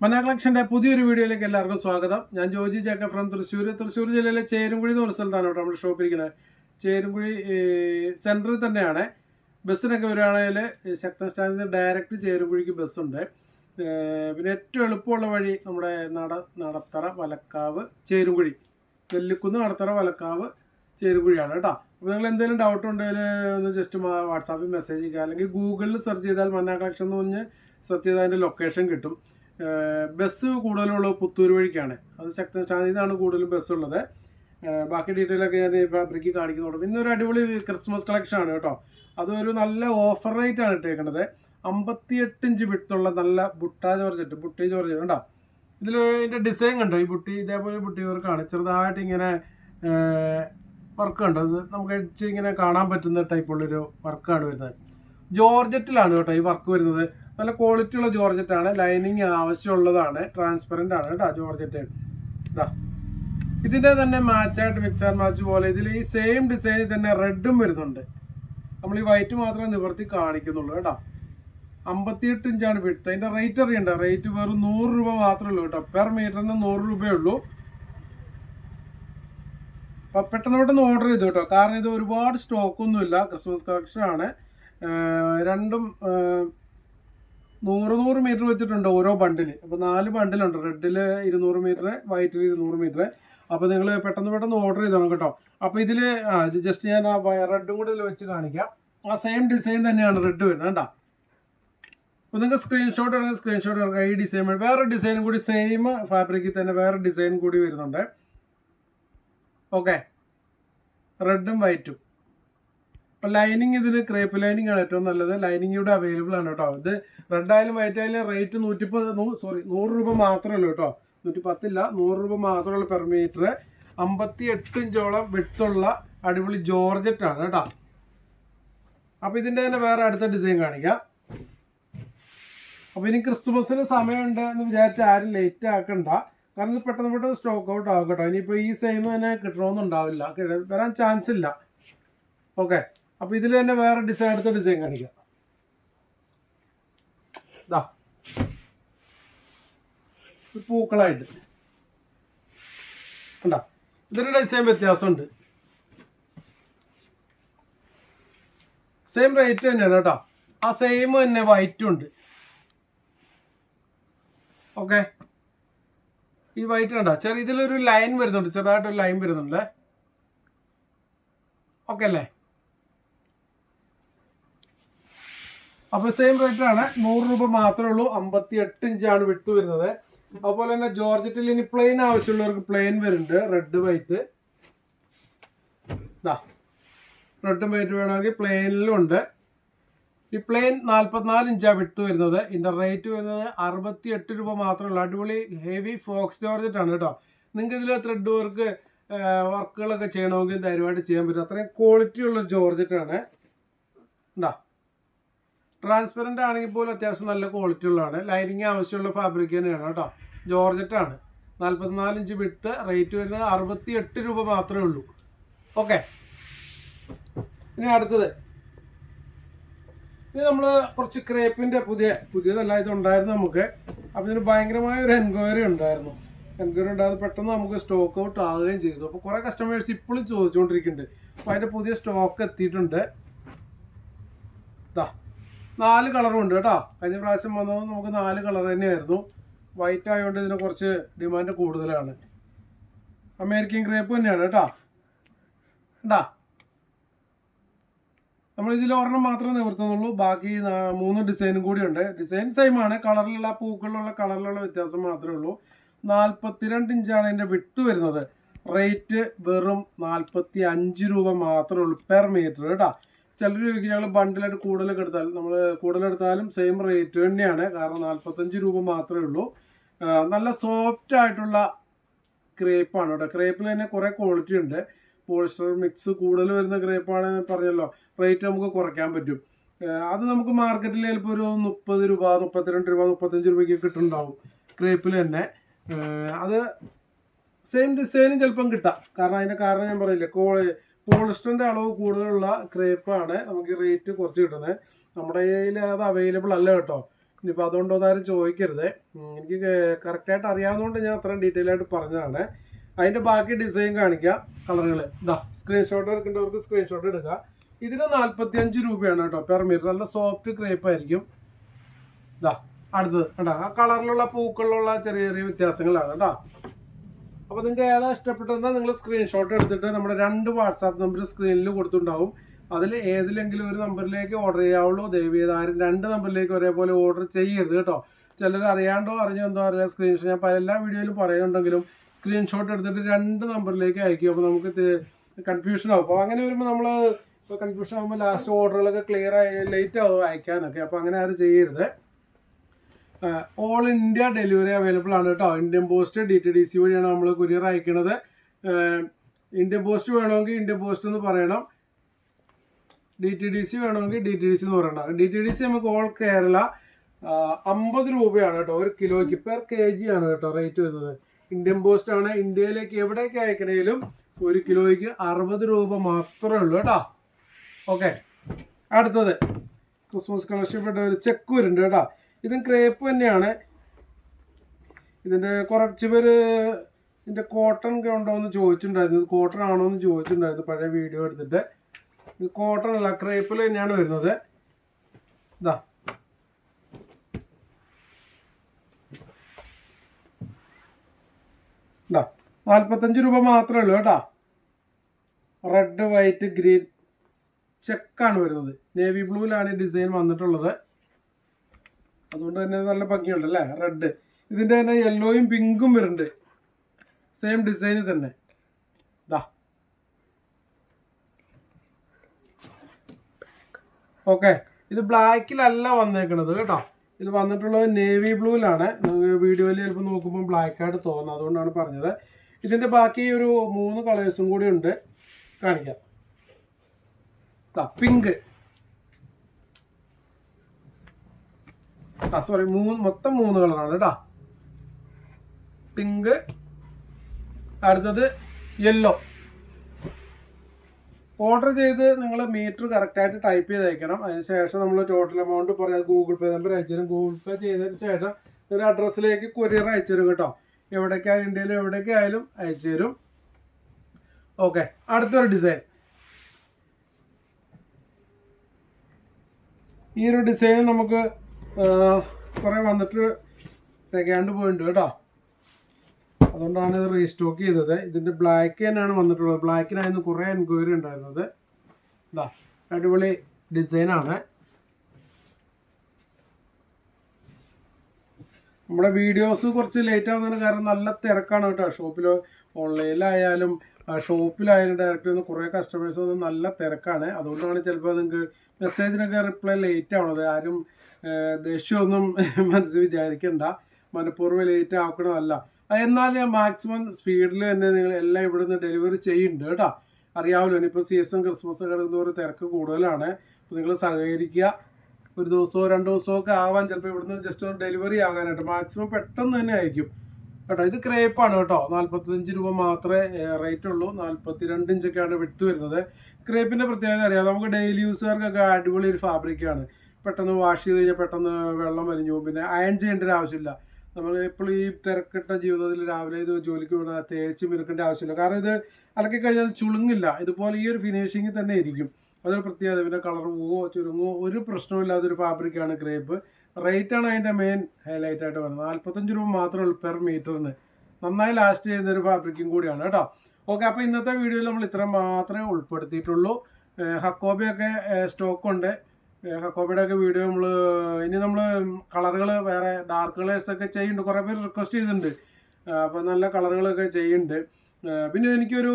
മന കളക്ഷന്റെ പുതിയൊരു വീഡിയോയിലേക്ക് എല്ലാവർക്കും സ്വാഗതം. ഞാൻ ജോജി ജാക്ക ഫ്രം തൃശ്ശൂർ തൃശ്ശൂർ ജില്ലയിലെ ചേരുംകുഴി എന്ന് പറഞ്ഞ സ്ഥലത്താണ് കേട്ടോ നമ്മുടെ ഷോപ്പ് ഇരിക്കുന്നത്. ചേരുംകുഴി സെന്ററിൽ തന്നെയാണ്. ബസ്സിനൊക്കെ വരികയാണെങ്കിൽ ശക്തൻ സ്റ്റാൻഡിൽ നിന്ന് ഡയറക്റ്റ് ചേരുംകുഴിക്ക് ബസ്സുണ്ട് പിന്നെ ഏറ്റവും എളുപ്പമുള്ള വഴി നമ്മുടെ നട നടത്തറ വലക്കാവ് ചേരുംകുഴി. നെല്ലിക്കുന്ന് നടത്തറ വലക്കാവ് ചേരുംകുഴിയാണ് കേട്ടോ. അപ്പോൾ നിങ്ങൾ എന്തെങ്കിലും ഡൗട്ട് ഉണ്ടെങ്കിൽ ഒന്ന് ജസ്റ്റ് വാട്സാപ്പിൽ മെസ്സേജ് ചെയ്യുക അല്ലെങ്കിൽ ഗൂഗിളിൽ സെർച്ച് ചെയ്താൽ മന്നാ കളക്ഷൻ എന്ന് പറഞ്ഞ് സെർച്ച് ചെയ്താൽ അതിന്റെ ലൊക്കേഷൻ കിട്ടും. ബസ് കൂടുതലുള്ളത് പുത്തൂർ വഴിക്കാണ്. അത് ശക്തൻ സ്റ്റാൻഡിൽ നിന്നാണ് കൂടുതലും ബസ് ഉള്ളത് ബാക്കി ഡീറ്റെയിൽ ഒക്കെ ഞാൻ ഫാബ്രിക്ക് കാണിക്കുന്നുണ്ട്. ഇന്നൊരു അടിപൊളി ക്രിസ്മസ് കളക്ഷൻ ആണ് കേട്ടോ. അതൊരു നല്ല ഓഫർ റേറ്റ് ആണ് ഇട്ടേക്കുന്നത് അമ്പത്തിയെട്ട് ഇഞ്ച് വിട്ടുള്ള നല്ല ബുട്ടാ ജോർജറ്റ് ബുട്ടി ജോർജറ്റ് കണ്ടോ? ഇതിൽ ഇതിന്റെ ഡിസൈൻ കണ്ടോ? ഈ ബുട്ടി ഇതേപോലെ ബുട്ടി വർക്കാണ്. ചെറുതായിട്ട് ഇങ്ങനെ വർക്ക് കണ്ടോ? ഇത് നമുക്ക് ഇങ്ങനെ കാണാൻ പറ്റുന്ന ടൈപ്പുള്ളൊരു വർക്കാണ് വരുന്നത്. ജോർജറ്റിലാണ് കേട്ടോ ഈ വർക്ക് വരുന്നത്. നല്ല ക്വാളിറ്റി ഉള്ള ജോർജറ്റ് ആണ്. ലൈനിങ് ആവശ്യമുള്ളതാണ്. ട്രാൻസ്പെറന്റ് ആണ് കേട്ടോ ജോർജറ്റ്. ഇതാ ഇതിന്റെ തന്നെ മാച്ചായിട്ട് ആൻഡ് മാച്ച് പോലെ ഇതിൽ ഈ സെയിം ഡിസൈനിൽ തന്നെ റെഡും വരുന്നുണ്ട്. നമ്മൾ ഈ വൈറ്റ് മാത്രമേ നിവർത്തി കാണിക്കുന്നുള്ളൂ കേട്ടോ. അമ്പത്തിയെട്ട് ഇഞ്ചാണ് വിട്ട് അതിന്റെ റേറ്റ് അറിയണ്ട. റേറ്റ് വെറും നൂറ് രൂപ മാത്രമേ ഉള്ളൂ കേട്ടോ. പെർ മീറ്ററിന് നൂറ് രൂപയേ ഉള്ളൂ. അപ്പൊ പെട്ടെന്ന് പെട്ടെന്ന് ഓർഡർ ചെയ്തു കേട്ടോ. കാരണം ഇത് ഒരുപാട് സ്റ്റോക്കൊന്നുമില്ല ക്രിസ്മസ് കളക്ഷൻ ആണ്. രണ്ടും നൂറ് നൂറ് മീറ്റർ വെച്ചിട്ടുണ്ട് ഓരോ ബണ്ടിൽ അപ്പോൾ നാല് ബണ്ടിലുണ്ട് റെഡിൽ ഇരുന്നൂറ് മീറ്റർ വൈറ്റിൽ ഇരുന്നൂറ് മീറ്റർ അപ്പോൾ നിങ്ങൾ പെട്ടെന്ന് പെട്ടെന്ന് ഓർഡർ ചെയ്തോണം കേട്ടോ. അപ്പോൾ ഇതിൽ ആ ഇത് ജസ്റ്റ് ഞാൻ ആ റെഡും കൂടെ വെച്ച് കാണിക്കാം. ആ സെയിം ഡിസൈൻ തന്നെയാണ് റെഡ് വരുന്നത് കേട്ടോ അപ്പോൾ നിങ്ങൾക്ക് സ്ക്രീൻഷോട്ട് എടുക്കുക സ്ക്രീൻഷോട്ട് എടുക്കുക ഈ ഡിസൈൻ വേറെ ഡിസൈനും കൂടി സെയിം ഫാബ്രിക്കിൽ തന്നെ വേറെ ഡിസൈൻ കൂടി വരുന്നുണ്ട്. ഓക്കെ റെഡും വൈറ്റും ഇപ്പം ലൈനിങ് ഇതിന് ക്രേപ്പ് ലൈനിങ് ആണ് ഏറ്റവും നല്ലത്. ലൈനിങ് ഇവിടെ അവൈലബിൾ ആണ് കേട്ടോ. ഇത് റെഡ് ആയാലും വൈറ്റ് ആയാലും റേറ്റ് നൂറ്റിപ്പത് സോറി നൂറ് രൂപ മാത്രമേ ഉള്ളൂ കേട്ടോ. നൂറ്റി പത്തില്ല നൂറ് രൂപ മാത്രമുള്ള പെർ മീറ്റർ അമ്പത്തി എട്ട് ഇഞ്ചോളം വിട്ടുള്ള അടിപൊളി ജോർജറ്റ് ആണ് കേട്ടോ. അപ്പൊ ഇതിന്റെ തന്നെ വേറെ അടുത്ത ഡിസൈൻ കാണിക്കാം. അപ്പൊ ഇനി ക്രിസ്തുമസിന് സമയമുണ്ട് എന്ന് വിചാരിച്ച് ആരും ലേറ്റ് ആക്കണ്ട. കാരണം ഇത് പെട്ടെന്ന് പെട്ടെന്ന് സ്റ്റോക്ക് ഔട്ട് ആകും കേട്ടോ. ഇനിയിപ്പോൾ ഈ സെയിം തന്നെ കിട്ടണമെന്നുണ്ടാവില്ല കിട്ട- വരാൻ ചാൻസ് ഇല്ല. ഓക്കെ അപ്പോൾ ഇതിൽ തന്നെ വേറെ ഡിസൈൻ അടുത്ത ഡിസൈൻ കാണിക്കാം. പൂക്കളായിട്ട്. കണ്ടോ? ഡിസൈൻ വ്യത്യാസമുണ്ട്. സെയിം റേറ്റ് തന്നെയാണ് കേട്ടോ. ആ സെയിം തന്നെ വൈറ്റും ഉണ്ട്. ഓക്കെ ഈ വൈറ്റ് കണ്ടോ? ചെറിയ ഇതിലൊരു ലൈൻ വരുന്നുണ്ട്. ചെറുതായിട്ടൊരു ലൈൻ വരുന്നുണ്ട്. ഓക്കെ അല്ലേ? അപ്പോൾ സെയിം റേറ്റാണ് നൂറ് രൂപ മാത്രമേ ഉള്ളൂ. അമ്പത്തി എട്ട് ഇഞ്ചാണ് വിട്ട് വരുന്നത്. അതുപോലെ തന്നെ ജോർജറ്റിൽ ഇനി പ്ലെയിൻ ആവശ്യമുള്ളവർക്ക് പ്ലെയിൻ വരുന്നുണ്ട്. റെഡ് വൈറ്റ് റെഡും വൈറ്റ് വേണമെങ്കിൽ പ്ലെയിനിലും ഉണ്ട്. ഈ പ്ലെയിൻ നാൽപ്പത്തിനാല് ഇഞ്ചാണ് വിട്ട് വരുന്നത്. ഇതിന്റെ റേറ്റ് വരുന്നത് അറുപത്തി എട്ട് രൂപ മാത്രമേ ഉള്ളൂ. അടിപൊളി ഹെവി ഫോക്സ് ജോർജറ്റ് ആണ് കേട്ടോ. നിങ്ങൾക്ക് ഇതിൽ ത്രെഡ് വർക്ക് വർക്കുകളൊക്കെ ചെയ്യണമെങ്കിൽ ധൈര്യമായിട്ട് ചെയ്യാൻ പറ്റും. അത്രയും ക്വാളിറ്റി ഉള്ള ജോർജറ്റ് ആണ്. ഉണ്ടാ ട്രാൻസ്പെറന്റ് ആണെങ്കിൽ പോലും അത്യാവശ്യം നല്ല ക്വാളിറ്റി ഉള്ളതാണ്. ലൈനിങ് ആവശ്യമുള്ള ഫാബ്രിക് തന്നെയാണ് കേട്ടോ. ജോർജറ്റ് ആണ്. നാൽപ്പത്തിനാല് ഇഞ്ച് വിട്ട് റേറ്റ് വരുന്നത് അറുപത്തി എട്ട് രൂപ മാത്രമേ ഉള്ളൂ. ഓക്കെ ഇനി അടുത്തത്. ഇനി നമ്മൾ കുറച്ച് ക്രേപ്പിന്റെ പുതിയ പുതിയതല്ല ഇതുണ്ടായിരുന്നു നമുക്ക്. അപ്പോൾ ഇതിന് ഭയങ്കരമായ ഒരു എൻക്വയറി ഉണ്ടായിരുന്നു. എൻക്വയറി ഉണ്ടായത് പെട്ടെന്ന് നമുക്ക് സ്റ്റോക്ക് ഔട്ട് ആവുകയും ചെയ്തു. അപ്പോൾ കുറേ കസ്റ്റമേഴ്സ് ഇപ്പോഴും ചോദിച്ചുകൊണ്ടിരിക്കുന്നുണ്ട്. അപ്പോൾ അതിന്റെ പുതിയ സ്റ്റോക്ക് എത്തിയിട്ടുണ്ട്. ഇതാ നാല് കളറും ഉണ്ട് കേട്ടോ. കഴിഞ്ഞ പ്രാവശ്യം വന്നത് നമുക്ക് നാല് കളർ തന്നെയായിരുന്നു. വൈറ്റ് ആയതുകൊണ്ട് ഇതിന് കുറച്ച് ഡിമാൻഡ് കൂടുതലാണ്. അമേരിക്കൻ ഗ്രേപ്പ് തന്നെയാണ് കേട്ടോ. ഉണ്ടാ നമ്മൾ ഇതിൽ ഒരെണ്ണം മാത്രമേ നിവർത്തുന്നുള്ളൂ. ബാക്കി മൂന്ന് ഡിസൈനും കൂടി ഉണ്ട്. ഡിസൈൻ സെയിം ആണ്. കളറിലുള്ള പൂക്കളിലുള്ള കളറിലുള്ള വ്യത്യാസം മാത്രമേ ഉള്ളൂ. നാൽപ്പത്തിരണ്ട് ഇഞ്ചാണ് ഇതിന്റെ വിട്ട് വരുന്നത്. റേറ്റ് വെറും നാൽപ്പത്തി അഞ്ച് രൂപ മാത്രമേ ഉള്ളൂ പെർ മീറ്റർ കേട്ടോ. ചിലർ ചോദിക്കും ഞങ്ങൾ ബണ്ടിലായിട്ട് കൂടുതലൊക്കെ എടുത്താലും നമ്മൾ കൂടുതലെടുത്താലും സെയിം റേറ്റ് തന്നെയാണ്. കാരണം നാൽപ്പത്തഞ്ച് രൂപ മാത്രമേ ഉള്ളൂ. നല്ല സോഫ്റ്റ് ആയിട്ടുള്ള ക്രേപ്പാണ് കേട്ടോ. ക്രേപ്പിൽ തന്നെ കുറേ ക്വാളിറ്റി ഉണ്ട്. പോളിസ്റ്റർ മിക്സ് കൂടുതൽ വരുന്ന ക്രേപ്പാണ് പറഞ്ഞല്ലോ. റേറ്റ് നമുക്ക് കുറയ്ക്കാൻ പറ്റും. അത് നമുക്ക് മാർക്കറ്റിൽ ചിലപ്പോൾ ഒരു മുപ്പത് രൂപ മുപ്പത്തിരണ്ട് രൂപ മുപ്പത്തഞ്ച് രൂപയ്ക്ക് കിട്ടുന്നുണ്ടാവും ക്രേപ്പിൽ തന്നെ. അത് സെയിം ഡിസൈനും ചിലപ്പം കിട്ടാം. കാരണം അതിന്റെ കാരണം ഞാൻ പറയില്ല കോൾ പോളിസ്റ്ററിന്റെ അളവ് കൂടുതലുള്ള ക്രേപ്പാണ് നമുക്ക് റേറ്റ് കുറച്ച് കിട്ടുന്നത്. നമ്മുടെ കയ്യിൽ അത് അവൈലബിൾ അല്ല കേട്ടോ. ഇനിയിപ്പോൾ അതുകൊണ്ട് അതാരും ചോദിക്കരുത്. എനിക്ക് കറക്റ്റായിട്ട് അറിയാവുന്നതുകൊണ്ട് ഞാൻ അത്രയും ഡീറ്റെയിൽ ആയിട്ട് പറഞ്ഞതാണ്. അതിന്റെ ബാക്കി ഡിസൈൻ കാണിക്കാം കളറുകൾ ഇതാ സ്ക്രീൻഷോട്ട് എടുക്കേണ്ടവർക്ക് സ്ക്രീൻഷോട്ട് എടുക്കുക ഇതിന് നാൽപ്പത്തി അഞ്ച് രൂപയാണ് കേട്ടോ പെർ മീറ്റർ നല്ല സോഫ്റ്റ് ക്രേപ്പ് ആയിരിക്കും. ഇതാ അടുത്തത് കേട്ടോ ആ കളറിലുള്ള പൂക്കളിലുള്ള ചെറിയ ചെറിയ വ്യത്യാസങ്ങളാണ് കേട്ടോ. അപ്പോൾ നിങ്ങൾക്ക് ഏതാ ഇഷ്ടപ്പെട്ടതെന്നാൽ നിങ്ങൾ സ്ക്രീൻഷോട്ട് എടുത്തിട്ട് നമ്മുടെ രണ്ട് വാട്സാപ്പ് നമ്പർ സ്ക്രീനിൽ കൊടുത്തിട്ടുണ്ടാവും. അതിൽ ഏതിലെങ്കിലും ഒരു നമ്പറിലേക്ക് ഓർഡർ ചെയ്യാവുള്ളൂ. ദയവ് ആരും രണ്ട് നമ്പറിലേക്ക് ഒരേപോലെ ഓർഡർ ചെയ്യരുത് കേട്ടോ. ചിലർ അറിയാണ്ടോ അറിഞ്ഞോ എന്തോ അറിയാം സ്ക്രീൻഷോട്ട് ഞാൻ പല എല്ലാ വീഡിയോയിലും പറയുന്നുണ്ടെങ്കിലും സ്ക്രീൻഷോട്ട് എടുത്തിട്ട് രണ്ട് നമ്പറിലേക്ക് അയക്കും. അപ്പോൾ നമുക്ക് കൺഫ്യൂഷൻ ആവും. അപ്പോൾ അങ്ങനെ വരുമ്പോൾ നമ്മൾ ഇപ്പോൾ കൺഫ്യൂഷൻ ആകുമ്പോൾ ലാസ്റ്റ് ഓർഡറുകളൊക്കെ ക്ലിയർ ആയി ലേറ്റ് ആവും അയക്കാനൊക്കെ. അപ്പോൾ അങ്ങനെ ആരും ചെയ്യരുത്. ഓൾ ഇന്ത്യ ഡെലിവറി അവൈലബിൾ ആണ് കേട്ടോ. Indian post D T D C വഴിയാണ് നമ്മൾ കൊറിയർ അയക്കുന്നത് ഇന്ത്യൻ പോസ്റ്റ് വേണമെങ്കിൽ ഇന്ത്യൻ പോസ്റ്റ് എന്ന് പറയണം. ഡി ടി ഡി സി വേണമെങ്കിൽ ഡി ടി ഡി സി എന്ന് പറയണം ഡി ടി ഡി സി നമുക്ക് ഓൾ കേരള അമ്പത് രൂപയാണ് കേട്ടോ. ഒരു കിലോയ്ക്ക് പെർ കെ ജി ആണ് കേട്ടോ റേറ്റ് വരുന്നത്. ഇന്ത്യൻ പോസ്റ്റ് ആണ് ഇന്ത്യയിലേക്ക് എവിടേക്ക് അയക്കണേലും ഒരു കിലോയ്ക്ക് അറുപത് രൂപ മാത്രമേ ഉള്ളൂ കേട്ടോ. ഓക്കെ അടുത്തത്. ക്രിസ്മസ് കളക്ഷൻ പെട്ട ഒരു ചെക്ക് വരുന്നുണ്ട് കേട്ടോ. ഇതും ക്രേപ്പ് തന്നെയാണ്. ഇതിന്റെ കുറച്ച് പേര് ഇതിന്റെ കോട്ടൺ ഉണ്ടോ എന്ന് ചോദിച്ചിട്ടുണ്ടായിരുന്നു. ഇത് കോട്ടൺ ആണോ എന്ന് ചോദിച്ചിട്ടുണ്ടായിരുന്നു. പഴയ വീഡിയോ എടുത്തിട്ട്. ഇത് കോട്ടൺ അല്ല ക്രേപ്പിൽ തന്നെയാണ് വരുന്നത്. ഇതാ. ഇതാ. നാൽപ്പത്തഞ്ച് രൂപ മാത്രമേ ഉള്ളൂ കേട്ടോ. റെഡ് വൈറ്റ് ഗ്രീൻ ചെക്കാണ് വരുന്നത്. നേവി ബ്ലൂവിലാണ് ഡിസൈൻ വന്നിട്ടുള്ളത്. അതുകൊണ്ട് തന്നെ നല്ല ഭംഗിയുണ്ട് അല്ലേ? റെഡ് ഇതിന്റെ തന്നെ യെല്ലോയും പിങ്കും വരുന്നുണ്ട്. സെയിം ഡിസൈനിൽ തന്നെ. ദാ. ഓക്കെ ഇത് ബ്ലാക്കിലല്ല വന്നേക്കുന്നത് കേട്ടോ. ഇത് വന്നിട്ടുള്ളത് നേവി ബ്ലൂവിലാണ് വീഡിയോയിൽ ചിലപ്പോൾ നോക്കുമ്പോൾ ബ്ലാക്കായിട്ട് തോന്നുന്നത് അതുകൊണ്ടാണ് പറഞ്ഞത്. ഇതിന്റെ ബാക്കി ഒരു മൂന്ന് കളേഴ്സും കൂടി ഉണ്ട്. കാണിക്കാം. പിങ്ക് ആ സോറി മൂന്ന് മൊത്തം മൂന്ന് കളറാണ് കേട്ടോ. പിങ്ക് അടുത്തത് യെല്ലോ ഓർഡർ ചെയ്ത് നിങ്ങൾ മീറ്റർ കറക്റ്റായിട്ട് ടൈപ്പ് ചെയ്ത് അയക്കണം അതിന് ശേഷം നമ്മൾ ടോട്ടൽ എമൗണ്ട് പറയാം. ഗൂഗിൾ പേ നമ്പർ അയച്ചു തരും. ഗൂഗിൾ പേ ചെയ്തതിന് ശേഷം ഒരു അഡ്രസ്സിലേക്ക് കൊറിയർ അയച്ചു തരും കേട്ടോ. എവിടേക്കായാലും ഇന്ത്യയിൽ എവിടേക്കായാലും അയച്ചു തരും. ഓക്കെ അടുത്തൊരു ഡിസൈൻ ഈ ഒരു ഡിസൈൻ നമുക്ക് കുറേ വന്നിട്ട് തികയാണ്ട് പോയിട്ടുണ്ട് കേട്ടോ. അതുകൊണ്ടാണ് ഇത് റീസ്റ്റോക്ക് ചെയ്തത്. ഇതിന്റെ ബ്ലാക്ക് തന്നെയാണ് വന്നിട്ടുള്ളത്. ബ്ലാക്കിനായിരുന്നു കുറേ എൻക്വയറി ഉണ്ടായിരുന്നത്. ഇതാ അടിപൊളി ഡിസൈനാണ് നമ്മുടെ വീഡിയോസ് കുറച്ച് ലേറ്റ് ആവുന്നതിന് കാരണം നല്ല തിരക്കാണ് കേട്ടോ. ഷോപ്പിൽ ഓൺലൈനിലായാലും ഷോപ്പിലായാലും ഡയറക്റ്റ് വന്ന് കുറേ കസ്റ്റമേഴ്സ് വന്ന് നല്ല തിരക്കാണ്. അതുകൊണ്ടാണ് ചിലപ്പോൾ നിങ്ങൾക്ക് മെസ്സേജിനൊക്കെ റിപ്ലൈ ലേറ്റ് ആവണത്. ആരും ദേഷ്യമൊന്നും മനസ്സിൽ വിചാരിക്കണ്ട. മനഃപൂർവം ലേറ്റ് ആക്കണമല്ല എന്നാൽ ഞാൻ മാക്സിമം സ്പീഡിൽ തന്നെ നിങ്ങൾ എല്ലാം ഇവിടുന്ന് ഡെലിവറി ചെയ്യുന്നുണ്ട് കേട്ടോ. അറിയാമല്ലോ ഇനിയിപ്പോൾ സീസൺ ക്രിസ്മസ് കിടക്കുന്ന ഒരു തിരക്ക് കൂടുതലാണ്. അപ്പോൾ നിങ്ങൾ സഹകരിക്കുക. ഒരു ദിവസമോ രണ്ട് ദിവസമോ ഒക്കെ ആവാൻ ചിലപ്പോൾ ഇവിടുന്ന് ജസ്റ്റ് ഒന്ന് ഡെലിവറി ആകാനായിട്ട് മാക്സിമം പെട്ടെന്ന് തന്നെ ആയിരിക്കും. കേട്ടോ ഇത് ക്രേപ്പാണ് കേട്ടോ. നാൽപ്പത്തഞ്ച് രൂപ മാത്രമേ റേറ്റ് ഉള്ളൂ. നാൽപ്പത്തി രണ്ട് ഇഞ്ചൊക്കെയാണ് വിട്ട് വരുന്നത്. ക്രേപ്പിന്റെ പ്രത്യേകത അറിയാം? നമുക്ക് ഡെയിലി യൂസുകാർക്കൊക്കെ അടിപൊളി ഒരു ഫാബ്രിക്കാണ് പെട്ടെന്ന് വാഷ് ചെയ്ത് കഴിഞ്ഞാൽ പെട്ടെന്ന് വെള്ളം വലിഞ്ഞു പിന്നെ അയൺ ചെയ്യേണ്ട ഒരു ആവശ്യമില്ല. നമ്മൾ എപ്പോഴും ഈ തിരക്കിട്ട ജീവിതത്തിൽ രാവിലെ ഇത് ജോലിക്ക് വിടാൻ തേച്ച് മിനുക്കേണ്ട ആവശ്യമില്ല. കാരണം ഇത് അലക്കി കഴിഞ്ഞാൽ ചുളുങ്ങില്ല. ഇതുപോലെ ഈ ഒരു ഫിനിഷിങ്ങിൽ തന്നെ ഇരിക്കും അതൊരു പ്രത്യേകത. പിന്നെ കളർ പോവോ ചുരുങ്ങോ ഒരു പ്രശ്നമില്ലാത്തൊരു ഫാബ്രിക്കാണ് ക്രേപ്പ് റേറ്റാണ് അതിന്റെ മെയിൻ ഹൈലൈറ്റ് ആയിട്ട് വരുന്നത്. നാൽപ്പത്തഞ്ച് രൂപ മാത്രമേ ഉള്ളൂ പെർ മീറ്ററിന് നന്നായി ലാസ്റ്റ് ചെയ്യുന്നൊരു ഫാബ്രിക്കും കൂടിയാണ് കേട്ടോ. ഓക്കെ അപ്പോൾ ഇന്നത്തെ വീഡിയോയിൽ നമ്മൾ ഇത്ര മാത്രമേ ഉൾപ്പെടുത്തിയിട്ടുള്ളൂ. ഹക്കോബിയൊക്കെ സ്റ്റോക്ക് ഉണ്ട്. ഏഹ് ഒക്കെ വീഡിയോ നമ്മൾ ഇനി നമ്മൾ കളറുകൾ വേറെ ഡാർക്ക് കളേഴ്സ് ഒക്കെ ചെയ്യുന്നുണ്ട്. കുറേ പേര് റിക്വസ്റ്റ് ചെയ്തിട്ടുണ്ട്. അപ്പോൾ നല്ല കളറുകളൊക്കെ ചെയ്യുന്നുണ്ട്. പിന്നെ എനിക്കൊരു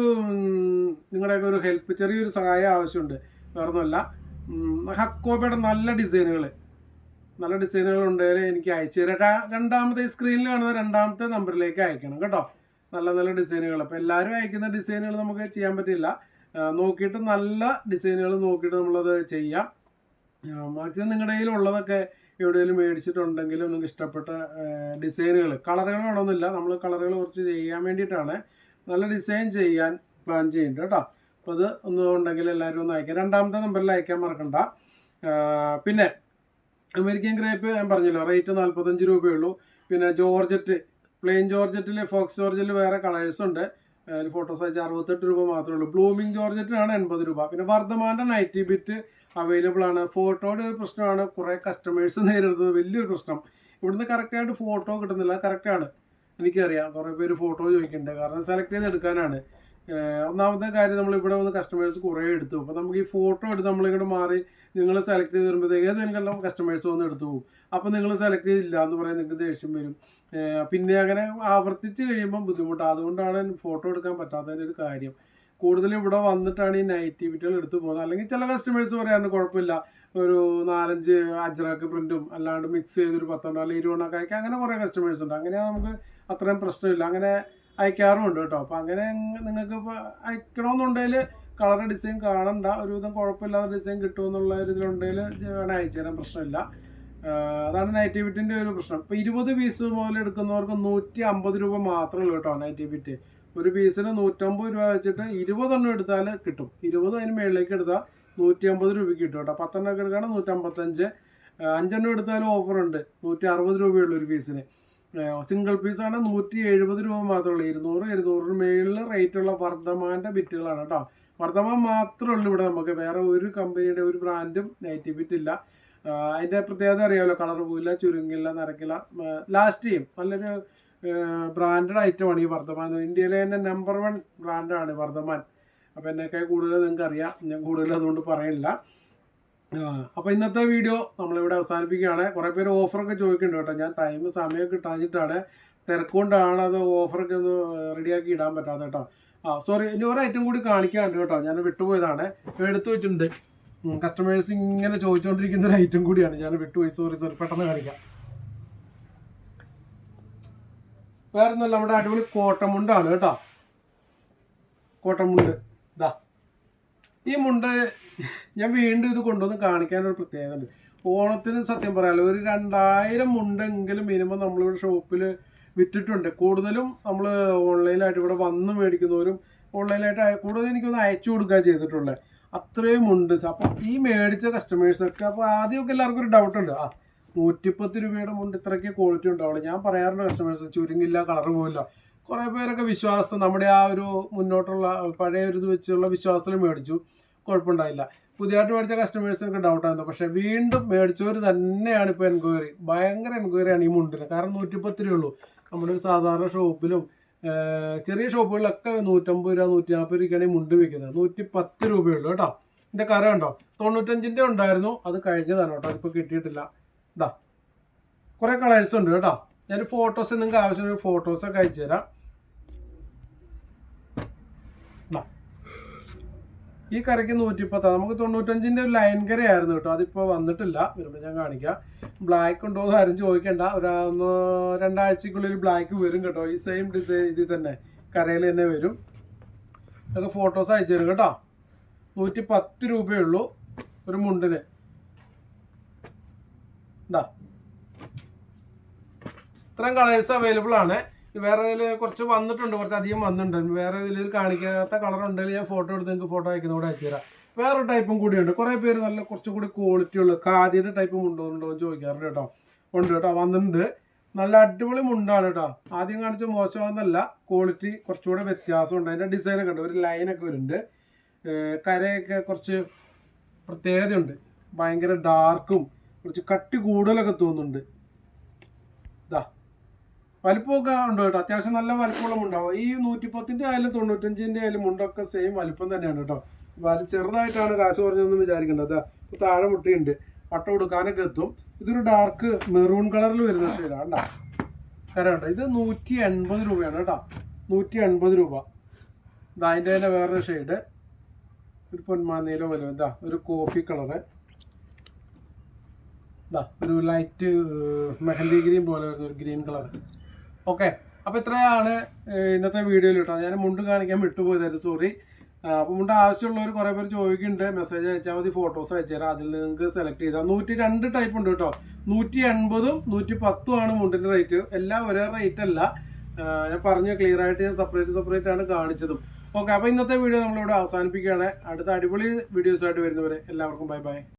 നിങ്ങളുടെയൊക്കെ ഒരു ഹെൽപ്പ് ചെറിയൊരു സഹായം ആവശ്യമുണ്ട്. വേറൊന്നുമല്ല. ഹക്കോബിയുടെ നല്ല ഡിസൈനുകൾ നല്ല ഡിസൈനുകൾ ഉണ്ടെങ്കിൽ എനിക്ക് അയച്ചു തരാം. രണ്ടാമത്തെ സ്ക്രീനിൽ കാണുന്ന രണ്ടാമത്തെ നമ്പറിലേക്ക് അയക്കണം കേട്ടോ. നല്ല നല്ല ഡിസൈനുകൾ അപ്പോൾ എല്ലാവരും അയക്കുന്ന ഡിസൈനുകൾ നമുക്ക് ചെയ്യാൻ പറ്റില്ല. നോക്കിയിട്ട് നല്ല ഡിസൈനുകൾ നോക്കിയിട്ട് നമ്മളത് ചെയ്യാം. മാക്സിമം നിങ്ങളുടെ കയ്യിൽ ഉള്ളതൊക്കെ എവിടെയെങ്കിലും മേടിച്ചിട്ടുണ്ടെങ്കിൽ നിങ്ങൾക്ക് ഇഷ്ടപ്പെട്ട ഡിസൈനുകൾ കളറുകൾ വേണമെന്നില്ല. നമ്മൾ കളറുകൾ കുറച്ച് ചെയ്യാൻ വേണ്ടിയിട്ടാണ്. നല്ല ഡിസൈൻ ചെയ്യാൻ പ്ലാൻ ചെയ്യുന്നുണ്ട് കേട്ടോ. അപ്പോൾ അത് ഒന്നും ഉണ്ടെങ്കിൽ എല്ലാവരും ഒന്ന് അയക്കാം. രണ്ടാമത്തെ നമ്പറിൽ അയക്കാൻ മറക്കണ്ട. പിന്നെ അമേരിക്കൻ ഗ്രേപ്പ് ഞാൻ പറഞ്ഞല്ലോ റേറ്റ് നാൽപ്പത്തഞ്ച് രൂപയുള്ളൂ പിന്നെ ജോർജറ്റ് പ്ലെയിൻ ജോർജറ്റിൽ ഫോക്സ് ജോർജറ്റിൽ വേറെ കളേഴ്സ് ഉണ്ട്. അതിൽ ഫോട്ടോസ് അയച്ച് അറുപത്തെട്ട് രൂപ മാത്രമേ ഉള്ളൂ. ബ്ലൂമിംഗ് ജോർജറ്റിനാണ് എൺപത് രൂപ. പിന്നെ വർദ്ധമാന്റെ നൈറ്റി ബിറ്റ് അവൈലബിൾ ആണ്. ഫോട്ടോയുടെ ഒരു പ്രശ്നമാണ് കുറേ കസ്റ്റമേഴ്സ് നേരിടുന്നത്. വലിയൊരു പ്രശ്നം. ഇവിടുന്ന് കറക്റ്റായിട്ട് ഫോട്ടോ കിട്ടുന്നില്ല. കറക്റ്റാണ് എനിക്കറിയാം. കുറേ പേര് ഫോട്ടോ ചോദിക്കുന്നുണ്ട്. കാരണം സെലക്ട് ചെയ്ത് എടുക്കാനാണ്. ഒന്നാമത്തെ കാര്യം നമ്മൾ ഇവിടെ വന്ന് കസ്റ്റമേഴ്സ് കുറേ എടുത്തു. അപ്പോൾ നമുക്ക് ഈ ഫോട്ടോ എടുത്ത് നമ്മളിങ്ങോട്ട് മാറി നിങ്ങൾ സെലക്ട് ചെയ്ത് വരുമ്പോഴത്തേക്ക് ഏതെങ്കിലും കസ്റ്റമേഴ്സ് വന്ന് എടുത്തു പോകും. അപ്പോൾ നിങ്ങൾ സെലക്ട് ചെയ്തില്ല എന്ന് പറയാൻ നിങ്ങൾക്ക് ദേഷ്യം വരും. പിന്നെ അങ്ങനെ ആവർത്തിച്ച് കഴിയുമ്പോൾ ബുദ്ധിമുട്ടാണ് അതുകൊണ്ടാണ് ഫോട്ടോ എടുക്കാൻ പറ്റാത്തതിന്റെ ഒരു കാര്യം. കൂടുതലും ഇവിടെ വന്നിട്ടാണ് ഈ നൈറ്റിവിറ്റികൾ എടുത്തു പോകുന്നത്. അല്ലെങ്കിൽ ചില കസ്റ്റമേഴ്സ് പറയാറുണ്ട് കുഴപ്പമില്ല. ഒരു നാലഞ്ച് അജറാക്ക് പ്രിന്റും അല്ലാണ്ട് മിക്സ് ചെയ്തൊരു പത്തെണ്ണം അല്ലെങ്കിൽ ഇരുപണ്ണൊക്കെ അയക്കാം അങ്ങനെ കുറേ കസ്റ്റമേഴ്സ് ഉണ്ട്. അങ്ങനെയാണ് നമുക്ക് അത്രയും പ്രശ്നമില്ല. അങ്ങനെ അയക്കാറുമുണ്ട് കേട്ടോ. അപ്പോൾ അങ്ങനെ നിങ്ങൾക്ക് ഇപ്പോൾ അയക്കണമെന്നുണ്ടെങ്കിൽ കളർ ഡിസൈൻ കാണണ്ട. ഒരുവിധം കുഴപ്പമില്ലാത്ത ഡിസൈൻ കിട്ടുമെന്നുള്ള ഒരു ഇതിലുണ്ടെങ്കിൽ വേണേൽ അയച്ചു തരാൻ പ്രശ്നമില്ല. അതാണ് നൈറ്റിവിറ്റിന്റെ ഒരു പ്രശ്നം. ഇപ്പോൾ ഇരുപത് പീസ് മുതൽ എടുക്കുന്നവർക്ക് നൂറ്റി അമ്പത് രൂപ മാത്രമേ ഉള്ളൂ കേട്ടോ നൈറ്റിവിറ്റ് ഒരു പീസിന് നൂറ്റമ്പത് രൂപ വെച്ചിട്ട് ഇരുപതെണ്ണം എടുത്താൽ കിട്ടും. ഇരുപത് അതിന് മേളിലേക്ക് എടുത്താൽ നൂറ്റി അമ്പത് രൂപയ്ക്ക് കിട്ടും കേട്ടോ. പത്തെണ്ണം ഒക്കെ എടുക്കുകയാണെങ്കിൽ നൂറ്റമ്പത്തഞ്ച്. അഞ്ചെണ്ണം എടുത്താലും ഓഫറുണ്ട്. നൂറ്റി അറുപത് രൂപയുള്ളൂ ഒരു പീസിന്. സിംഗിൾ പീസാണ് നൂറ്റി എഴുപത് രൂപ മാത്രമേ ഇരുന്നൂറ് ഇരുന്നൂറിന് മേളിൽ റേറ്റുള്ള വർദ്ധമാന്റെ ബിറ്റുകളാണ് കേട്ടോ. വർദ്ധമാൻ മാത്രമേ ഉള്ളൂ ഇവിടെ നമുക്ക്. വേറെ ഒരു കമ്പനിയുടെ ഒരു ബ്രാൻഡും നൈറ്റി ബിറ്റ് ഇല്ല. അതിന്റെ പ്രത്യേകത അറിയാമല്ലോ കളർ പോയില്ല ചുരുങ്ങില്ല നരക്കില്ല ലാസ്റ്റ് ചെയ്യും നല്ലൊരു ബ്രാൻഡഡ് ഐറ്റമാണ് ഈ വർദ്ധമാൻ. ഇന്ത്യയിലെ തന്നെ നമ്പർ വൺ ബ്രാൻഡാണ് വർദ്ധമാൻ. അപ്പോൾ എന്നൊക്കെ കൂടുതൽ നിങ്ങൾക്ക് അറിയാം ഞാൻ കൂടുതൽ അതുകൊണ്ട് പറയില്ല. അപ്പോൾ ഇന്നത്തെ വീഡിയോ നമ്മളിവിടെ അവസാനിപ്പിക്കുകയാണ്. കുറേ പേര് ഓഫറൊക്കെ ചോദിക്കുന്നുണ്ട് കേട്ടോ. ഞാൻ ടൈം സമയം കിട്ടാഞ്ഞിട്ടാണ് തിരക്കുകൊണ്ടാണ് അത് ഓഫറൊക്കെ ഒന്ന് റെഡിയാക്കി ഇടാൻ പറ്റാതെ കേട്ടോ. ആ സോറി ഇനി ഒരു ഐറ്റം കൂടി കാണിക്കാണ്ട് കേട്ടോ. ഞാൻ വിട്ടുപോയതാണ്. എടുത്തു വെച്ചിട്ടുണ്ട്. കസ്റ്റമേഴ്സ് ഇങ്ങനെ ചോദിച്ചുകൊണ്ടിരിക്കുന്ന ഒരു ഐറ്റം കൂടിയാണ്. ഞാൻ വിട്ടുപോയി. സോറി സോറി പെട്ടെന്ന് കാണിക്കാം. വേറെ ഒന്നുമല്ല നമ്മുടെ അടിപൊളി കോട്ടമുണ്ടാണ് കേട്ടോ. കോട്ടമുണ്ട്. ഈ മുണ്ട ഞാൻ വീണ്ടും ഇത് കൊണ്ടുവന്ന് കാണിക്കാനൊരു പ്രത്യേകത ഉണ്ട് ഓണത്തിന് സത്യം പറയാമല്ലോ ഒരു രണ്ടായിരം മുണ്ടെങ്കിലും മിനിമം നമ്മളിവിടെ ഷോപ്പിൽ വിറ്റിട്ടുണ്ട്. കൂടുതലും നമ്മൾ ഓൺലൈനായിട്ട് ഇവിടെ വന്ന് മേടിക്കുന്നവരും ഓൺലൈനായിട്ട് കൂടുതൽ എനിക്കൊന്ന് അയച്ചു കൊടുക്കുക ചെയ്തിട്ടുള്ളത് അത്രയും ഉണ്ട് അപ്പോൾ ഈ മേടിച്ച കസ്റ്റമേഴ്സൊക്കെ അപ്പോൾ ആദ്യമൊക്കെ എല്ലാവർക്കും ഒരു ഡൗട്ടുണ്ട് ആ നൂറ്റിപ്പത്ത് രൂപയുടെ മുണ്ട് ഇത്രയ്ക്ക് ക്വാളിറ്റി ഉണ്ടാവുള്ളൂ. ഞാൻ പറയാറുണ്ട് കസ്റ്റമേഴ്സ് ചുരുങ്ങില്ല കളർ പോയില്ല കുറേ പേരൊക്കെ വിശ്വാസം നമ്മുടെ ആ ഒരു മുന്നോട്ടുള്ള പഴയ ഒരു ഇത് വെച്ചുള്ള വിശ്വാസത്തിൽ മേടിച്ചു. കുഴപ്പമുണ്ടായില്ല. പുതിയതായിട്ട് മേടിച്ച കസ്റ്റമേഴ്സിനൊക്കെ ഡൗട്ടായിരുന്നു പക്ഷേ വീണ്ടും മേടിച്ചവർ തന്നെയാണ് ഇപ്പോൾ എൻക്വയറി ഭയങ്കര എൻക്വയറിയാണ് ഈ മുണ്ടിന്. കാരണം നൂറ്റിപ്പത്ത് രൂപയുള്ളൂ നമ്മുടെ ഒരു സാധാരണ ഷോപ്പിലും ചെറിയ ഷോപ്പുകളിലൊക്കെ നൂറ്റമ്പത് രൂപ നൂറ്റി നാൽപ്പത് രൂപയ്ക്കാണ് ഈ മുണ്ട് വിൽക്കുന്നത്. നൂറ്റി പത്ത് രൂപയുള്ളൂ കേട്ടോ. ഇതിന്റെ കര ഉണ്ടോ തൊണ്ണൂറ്റഞ്ചിന്റെ ഉണ്ടായിരുന്നു. അത് കഴിഞ്ഞതാണ് കേട്ടോ. ഇപ്പോൾ കിട്ടിയിട്ടില്ല. ഇതാ കുറേ കളേഴ്സ് ഉണ്ട് കേട്ടോ. ഞാൻ ഫോട്ടോസ് നിങ്ങൾക്ക് ആവശ്യമുള്ള ഫോട്ടോസൊക്കെ അയച്ചു തരാം. ഈ കരയ്ക്ക് നൂറ്റിപ്പത്താ. നമുക്ക് തൊണ്ണൂറ്റഞ്ചിന്റെ ഒരു ലൈൻ കരയായിരുന്നു കേട്ടോ. അതിപ്പോ വന്നിട്ടില്ല. വരുമ്പോൾ ഞാൻ കാണിക്കാം. ബ്ലാക്ക് ഉണ്ടോ എന്ന് ആരും ചോദിക്കണ്ട. ഒരു ഒന്ന് രണ്ടാഴ്ചക്കുള്ളിൽ ബ്ലാക്ക് വരും കേട്ടോ. ഈ സെയിം ഡിസൈൻ ഇതിൽ തന്നെ കരയിൽ തന്നെ വരും. അതൊക്കെ ഫോട്ടോസ് അയച്ചു തരും കേട്ടോ. നൂറ്റി പത്ത് രൂപയേ ഉള്ളൂ ഒരു മുണ്ടിന്. ഇതാ. ഇത്രയും കളേഴ്സ് അവൈലബിൾ ആണ്. വേറെ ഇതിൽ കുറച്ച് വന്നിട്ടുണ്ട് കുറച്ച് അധികം വന്നിട്ടുണ്ട്. വേറെ ഇതിൽ കാണിക്കാത്ത കളർ ഉണ്ടെങ്കിൽ ഞാൻ ഫോട്ടോ എടുത്ത് നിങ്ങൾക്ക് ഫോട്ടോ അയക്കുന്ന കൂടെ അയച്ചു തരാം. വേറെ ടൈപ്പും കൂടിയുണ്ട് കുറേ പേര് നല്ല കുറച്ചും കൂടി ക്വാളിറ്റി ഉള്ള ഖാദിയുടെ ടൈപ്പും ഉണ്ടോ ഉണ്ടോ എന്ന് ചോദിക്കാറുണ്ട് കേട്ടോ. ഉണ്ട് കേട്ടോ വന്നിട്ടുണ്ട്. നല്ല അടിപൊളി മുണ്ടാണ് കേട്ടോ. ആദ്യം കാണിച്ച മോശമാണെന്നല്ല ക്വാളിറ്റി കുറച്ചുകൂടെ വ്യത്യാസമുണ്ട് അതിന്റെ ഡിസൈനൊക്കെ ഉണ്ട്. ഒരു ലൈനൊക്കെ വരുന്നുണ്ട്. കരയൊക്കെ കുറച്ച് പ്രത്യേകതയുണ്ട്. ഭയങ്കര ഡാർക്കും കുറച്ച് കട്ടി കൂടുതലൊക്കെ തോന്നുന്നുണ്ട്. ഇതാ വലിപ്പമൊക്കെ ഉണ്ട് കേട്ടോ. അത്യാവശ്യം നല്ല വലിപ്പമുള്ള മുണ്ടാവും. ഈ നൂറ്റിപ്പത്തിന്റെ ആയാലും തൊണ്ണൂറ്റഞ്ചിന്റെ ആയാലും മുണ്ടൊക്കെ സെയിം വലിപ്പം തന്നെയാണ് കേട്ടോ. വലി ചെറുതായിട്ടാണ് കാശ് കുറഞ്ഞതെന്ന് വിചാരിക്കേണ്ടത് അതാ ഇപ്പൊ താഴെ മുട്ടിയുണ്ട്. പട്ട കൊടുക്കാനൊക്കെ എത്തും. ഇതൊരു ഡാർക്ക് മെറൂൺ കളറിൽ വരുന്ന ശരിയാണ് കേട്ടോ ഇത് നൂറ്റി എൺപത് രൂപയാണ് കേട്ടോ. നൂറ്റി എൺപത് രൂപ. ഇതാ അതിന്റെ തന്നെ വേറൊരു ഷെയ്ഡ് ഒരു പൊന്മാനീല പോലെ. എന്താ ഒരു കോഫി കളർ ഇതാ ഒരു ലൈറ്റ് മെഹന്തി ഗ്രീൻ പോലെ വരുന്ന ഒരു ഗ്രീൻ കളർ ഓക്കെ. അപ്പോൾ ഇത്രയാണ് ഇന്നത്തെ വീഡിയോയിൽ കേട്ടോ. ഞാൻ മുണ്ട് കാണിക്കാൻ വിട്ടുപോയതായിരുന്നു സോറി അപ്പോൾ മുണ്ട് ആവശ്യമുള്ളവർ കുറേ പേര് ചോദിക്കുന്നുണ്ട്. മെസ്സേജ് അയച്ചാൽ മതി ഫോട്ടോസ് അയച്ചു തരാം അതിൽ നിങ്ങൾക്ക് സെലക്ട് ചെയ്താൽ നൂറ്റി രണ്ട് ടൈപ്പ് ഉണ്ട് കേട്ടോ. നൂറ്റി എൺപതും നൂറ്റി പത്തും ആണ് മുണ്ടിന്റെ റേറ്റ് എല്ലാം ഒരേ റേറ്റ് അല്ല. ഞാൻ പറഞ്ഞു ക്ലിയർ ആയിട്ട് ഞാൻ സെപ്പറേറ്റ് സെപ്പറേറ്റ് ആണ് കാണിച്ചതും. ഓക്കെ അപ്പോൾ ഇന്നത്തെ വീഡിയോ നമ്മളിവിടെ അവസാനിപ്പിക്കുകയാണ്. അടുത്ത അടിപൊളി വീഡിയോസായിട്ട് വരുന്നവരെ എല്ലാവർക്കും ബൈ ബൈ